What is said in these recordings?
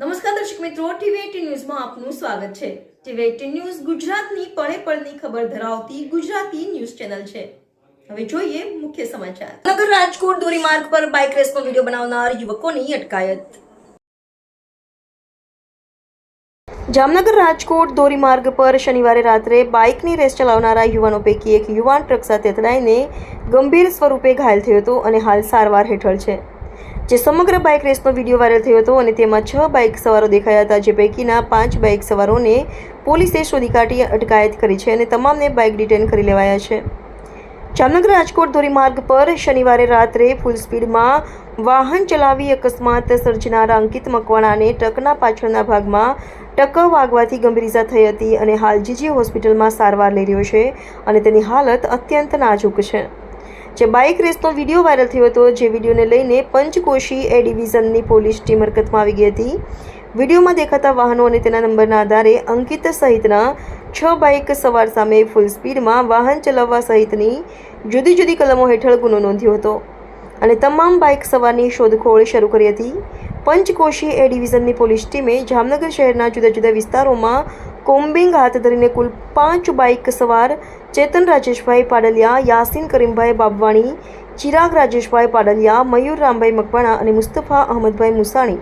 નમસ્કાર દર્શક મિત્રો ટીવી એટીન ન્યૂઝમાં આપનું સ્વાગત છે. ટીવી એટીન ન્યૂઝ ગુજરાતની પળે પળની ખબર ધરાવતી ગુજરાતી ન્યૂઝ ચેનલ છે. હવે જોઈએ મુખ્ય સમાચાર. નગર રાજકોટ ધોરીમાર્ગ પર બાઇક રેસનો વીડિયો બનાવનાર યુવકોની અટકાયત. જામનગર રાજકોટ ધોરીમાર્ગ પર શનિવારે રાત્રે બાઇકની રેસ ચલાવનારા યુવાનો પૈકી એક યુવાન ટ્રક સાથે અથડાઈને ગંભીર સ્વરૂપે ઘાયલ થયો હતો અને હાલ સારવાર હેઠળ છે. જે સમગ્ર બાઇક રેસનો વીડિયો વાયરલ થયો હતો અને તેમાં છ બાઇક સવારો દેખાયા હતા, જે પૈકીના પાંચ બાઇક સવારોને પોલીસે શોધી કાઢી અટકાયત કરી છે અને તમામને બાઇક ડિટેન કરી લેવાયા છે. જામનગર રાજકોટ ધોરીમાર્ગ પર શનિવારે રાત્રે ફૂલ સ્પીડમાં વાહન ચલાવી અકસ્માત સર્જનારા અંકિત મકવાણાને ટ્રકના પાછળના ભાગમાં ટક્કર વાગવાથી ગંભીર ઇજા થઈ હતી અને હાલ જીજી હોસ્પિટલમાં સારવાર લઈ રહ્યો છે અને તેની હાલત અત્યંત નાજુક છે. જે બાઇક રેસનો વીડિયો વાયરલ થયો હતો, જે વિડીયોને લઈને પંચકોશી એ ડિવિઝનની પોલીસ ટીમ હરકતમાં આવી ગઈ હતી. વિડીયોમાં દેખાતા વાહનો અને તેના નંબરના આધારે અંકિત સહિતના છ બાઇક સવાર સામે ફૂલ સ્પીડમાં વાહન ચલાવવા સહિતની જુદી જુદી કલમો હેઠળ ગુનો નોંધ્યો હતો અને તમામ બાઇક સવારની શોધખોળ શરૂ કરી હતી. પંચકોશી એ ડિવિઝનની પોલીસ ટીમે જામનગર શહેરના જુદા જુદા વિસ્તારોમાં કોમ્બિંગ હાથ ધરીને કુલ પાંચ બાઇક સવાર ચેતન રાજેશભાઈ પાડલિયા, યાસીન કરીમભાઈ બાબવાણી, ચિરાગ રાજેશભાઈ પાડલિયા, મયુર રામભાઈ મકવાણા અને મુસ્તફા અહમદભાઈ મુસાણી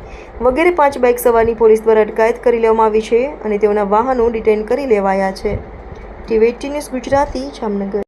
વગેરે પાંચ બાઇક સવારની પોલીસ દ્વારા અટકાયત કરી લેવામાં આવી છે અને તેઓના વાહનો ડિટેન કરી લેવાયા છે. TV news Gujarati Jamnagar.